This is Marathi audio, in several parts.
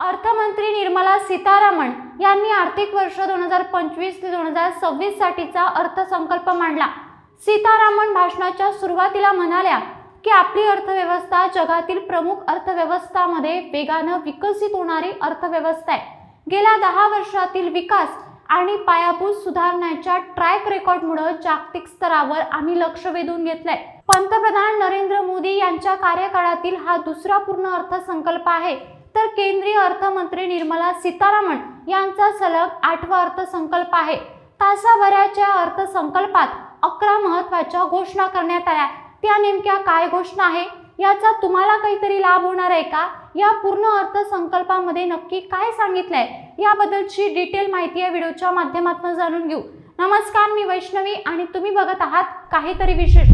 अर्थमंत्री निर्मला सीतारामन यांनी आर्थिक वर्ष दोन हजार पंचवीस ते दोन हजार सव्वीस साठीचा अर्थसंकल्प मांडला. सीतारामन भाषणाच्या सुरुवातीला म्हणाल्या की आपली अर्थव्यवस्था जगातील प्रमुख अर्थव्यवस्थामध्ये वेगानं विकसित होणारी अर्थव्यवस्था आहे. गेल्या दहा वर्षातील विकास आणि पायाभूत सुधारण्याच्या ट्रॅक रेकॉर्डमुळे जागतिक स्तरावर आम्ही लक्ष वेधून घेतलंय. पंतप्रधान नरेंद्र मोदी यांच्या कार्यकाळातील हा दुसरा पूर्ण अर्थसंकल्प आहे. तर केंद्रीय अर्थमंत्री निर्मला सीतारामन यांचा सलग आठवा अर्थसंकल्प आहे. तासाभराच्या अर्थसंकल्पात अकरा महत्त्वाच्या घोषणा करण्यात आल्या. त्या नेमक्या काय घोषणा आहे? याचा तुम्हाला काहीतरी लाभ होणार आहे का? या पूर्ण अर्थसंकल्पामध्ये नक्की काय सांगितलंय? याबद्दलची डिटेल माहिती या व्हिडिओच्या माध्यमातून जाणून घेऊ. नमस्कार मी वैष्णवी आणि तुम्ही बघत आहात काहीतरी विशेष.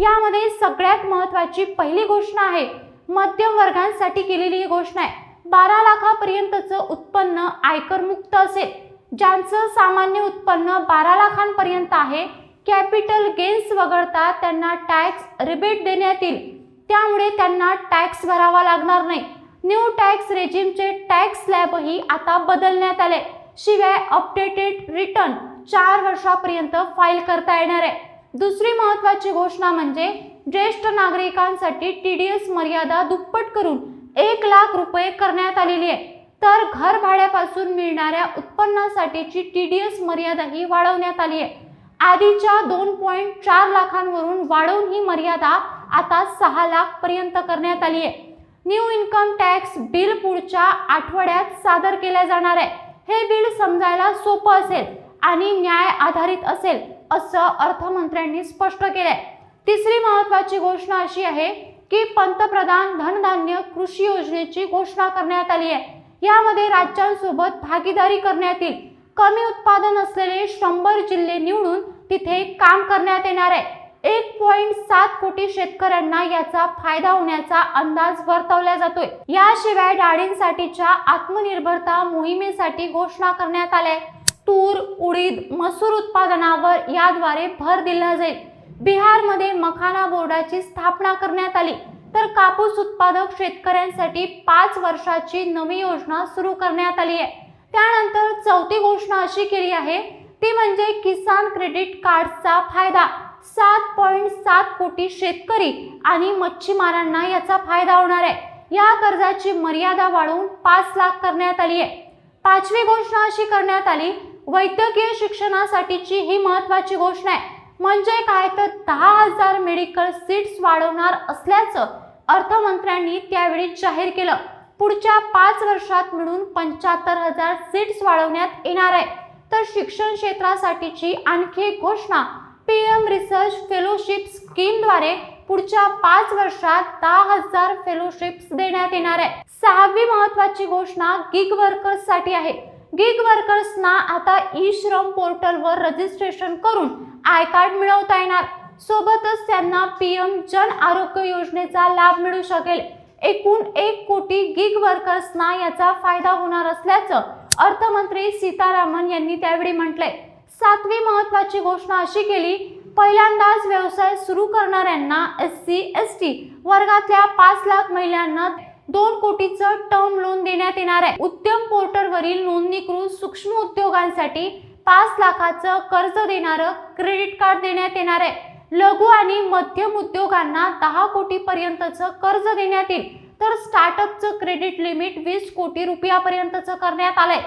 यामध्ये सगळ्यात महत्वाची पहिली घोषणा आहे. मध्यम वर्गांसाठी केलेली ही घोषणा आहे. बारा लाखापर्यंतचं उत्पन्न आयकरमुक्त असेल. ज्यांचं सामान्य उत्पन्न बारा लाखांपर्यंत आहे कॅपिटल गेन्स वगळता त्यांना टॅक्स रिबेट देण्यात येईल. त्यामुळे त्यांना टॅक्स भरावा लागणार नाही. न्यू टॅक्स रेजिमचे टॅक्स स्लॅबही आता बदलण्यात आले. शिवाय अपडेटेड रिटर्न चार वर्षापर्यंत फाईल करता येणार आहे. दुसरी महत्वाची घोषणा म्हणजे ज्येष्ठ नागरिकांसाठी टी डी एस मर्यादा दुप्पट करून एक लाख रुपये करण्यात आलेली आहे. तर घर भाड्यापासून मिळणाऱ्या उत्पन्नासाठीची टी डी एस मर्यादाही वाढवण्यात आली आहे. आधीच्या दोन पॉईंट चार लाखांवरून वाढवून ही मर्यादा आता सहा लाख पर्यंत करण्यात आली आहे. न्यू इन्कम टॅक्स बिल पुढच्या आठवड्यात सादर केल्या जाणार आहे. हे बिल समजायला सोपं असेल आणि न्याय आधारित असेल असं अर्थमंत्र्यांनी स्पष्ट केलंय. तिसरी महत्वाची घोषणा अशी आहे की पंतप्रधान धनधान्य कृषी योजनेची घोषणा करण्यात आली आहे. यामध्ये राज्यांसोबत भागीदारी करण्यात येईल. कमी उत्पादन असलेले शंभर जिल्हे निवडून तिथे काम करण्यात येणार आहे. एक पॉइंट सात कोटी शेतकऱ्यांना याचा फायदा होण्याचा अंदाज वर्तवला जातोय. याशिवाय डाळींसाठीच्या आत्मनिर्भरता मोहिमेसाठी घोषणा करण्यात आल्या तूर उडीद मसूर उत्पादनावर याद्वारे भर दिला जाईल. बिहारमध्ये मखाना बोर्डाची स्थापना करण्यात आली. तर कापूस उत्पादक शेतकऱ्यांसाठी पाच वर्षाची नवी योजना सुरू करण्यात आली आहे. त्यानंतर चौथी घोषणा अशी केली आहे ती म्हणजे किसान क्रेडिट कार्डचा फायदा. सात पॉईंट सात कोटी शेतकरी आणि मच्छीमारांना याचा फायदा होणार आहे. या कर्जाची मर्यादा वाढवून पाच लाख करण्यात आली आहे. पाचवी घोषणा अशी करण्यात आली वैद्यकीय शिक्षणासाठीची ही महत्वाची घोषणा आहे. म्हणजे काय तर दहा हजार मेडिकल सीट्स वाढवणार असल्याचं अर्थमंत्र्यांनी त्यावेळी जाहीर केलं. पुढच्या पाच वर्षात मिळून पंच्याहत्तर हजार सीट्स वाढवण्यात येणार आहे. तर शिक्षण क्षेत्रासाठीची आणखी एक घोषणा पी एम रिसर्च फेलोशिप स्कीमद्वारे पुढच्या पाच वर्षात दहा हजार फेलोशिप्स देण्यात येणार आहे. सहावी महत्वाची घोषणा गिग वर्कर्ससाठी आहे. गिग वर्कर्सना आता ई श्रम पोर्टलवर रजिस्ट्रेशन करून आय कार्ड मिळवता येणार. सोबतच त्यांना पी एम जन आरोग्य योजनेचा लाभ मिळू शकेल. एकूण एक कोटी गिग वर्कर्सना याचा फायदा होणार असल्याचं अर्थमंत्री सीतारामन यांनी त्यावेळी म्हटलंय. सातवी महत्वाची घोषणा अशी केली पहिल्यांदाच व्यवसाय सुरू करणाऱ्यांना एस सी एस टी वर्गातल्या पाच लाख महिलांना दोन कोटीचं टर्म लोन देण्यात येणार आहे. उद्यम पोर्टलवरील नोंदणीकृत सूक्ष्म उद्योगांसाठी पाच लाखाचं कर्ज देणारं क्रेडिट कार्ड देण्यात येणार आहे. लघु आणि मध्यम उद्योगांना दहा कोटी पर्यंतचं कर्ज देण्यात येईल. तर स्टार्टअपचं क्रेडिट लिमिट वीस कोटी रुपयापर्यंतचं करण्यात आलंय.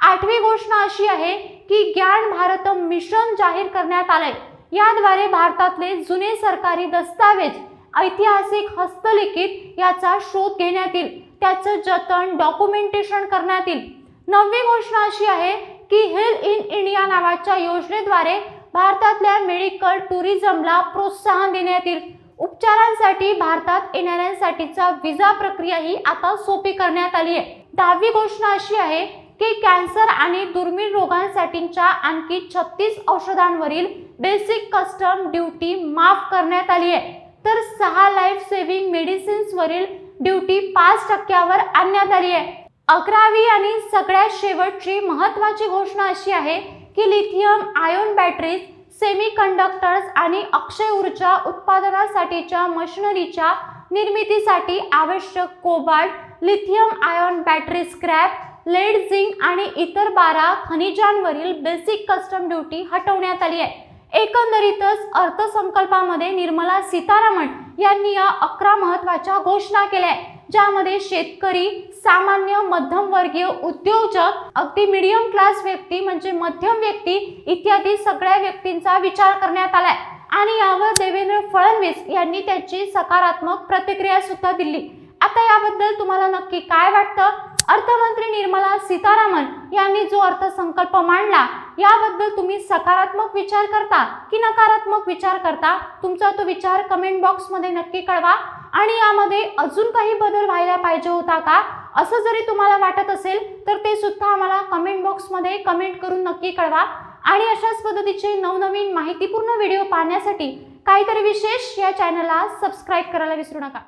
आठवी घोषणा अशी आहे की ज्ञान भारत मिशन जाहीर करण्यात आलंय. याद्वारे भारतातले जुने सरकारी दस्तावेज ऐतिहासिक हस्तलिखित याचा शोध घेण्यात येईल त्याचं जतन डॉक्युमेंटेशन करण्यात येईल नववी घोषणा अशी आहे की हेल इन इंडिया नावाच्या योजनेद्वारे भारतातल्या मेडिकल टुरिझमला प्रोत्साहन देण्यात येईल उपचारांसाठी भारतात येणाऱ्यांसाठीचा विजा प्रक्रिया ही आता सोपी करण्यात आली आहे. दहावी घोषणा अशी आहे की कॅन्सर आणि दुर्मिळ रोगांसाठीच्या आणखी छत्तीस औषधांवरील बेसिक कस्टम ड्युटी माफ करण्यात आली आहे. तर सहा लाईफ सेव्हिंग मेडिसिन्सवरील ड्युटी पाच टक्क्यावर आणण्यात आली आहे. अकरावी आणि सगळ्यात शेवटची महत्वाची घोषणा अशी आहे की lithium ion batteries semiconductors आणि अक्षय ऊर्जा उत्पादनासाठीच्या मशिनरीच्या निर्मितीसाठी आवश्यक cobalt lithium ion battery scrap lead zinc आणि इतर बारा खनिजांवरील बेसिक कस्टम ड्युटी हटवण्यात आली आहे. एकंदरीतच अर्थसंकल्पामध्ये निर्मला सीतारामन यांनी या अकरा महत्त्वाच्या घोषणा केल्या. आहे ज्यामध्ये शेतकरी सामान्य मध्यमवर्गीय उद्योजक अगदी मिडियम क्लास व्यक्ती म्हणजे मध्यम व्यक्ती इत्यादी सगळ्या व्यक्तींचा विचार करण्यात आलाय आणि यावर देवेंद्र फडणवीस यांनी त्याची सकारात्मक प्रतिक्रिया सुद्धा दिली. आता याबद्दल तुम्हाला नक्की काय वाटतं? अर्थमंत्री निर्मला सीतारामन यांनी जो अर्थसंकल्प मांडला याबद्दल तुम्ही सकारात्मक विचार करता की नकारात्मक विचार करता? तुमचा तो विचार कमेंट बॉक्समध्ये नक्की कळवा. आणि यामध्ये अजून काही बदल व्हायला पाहिजे होता का? असं जरी तुम्हाला वाटत असेल तर ते सुद्धा आम्हाला कमेंट बॉक्समध्ये कमेंट करून नक्की कळवा. आणि अशाच पद्धतीचे नवनवीन माहितीपूर्ण व्हिडिओ पाहण्यासाठी काहीतरी विशेष या चॅनलला सबस्क्राईब करायला विसरू नका.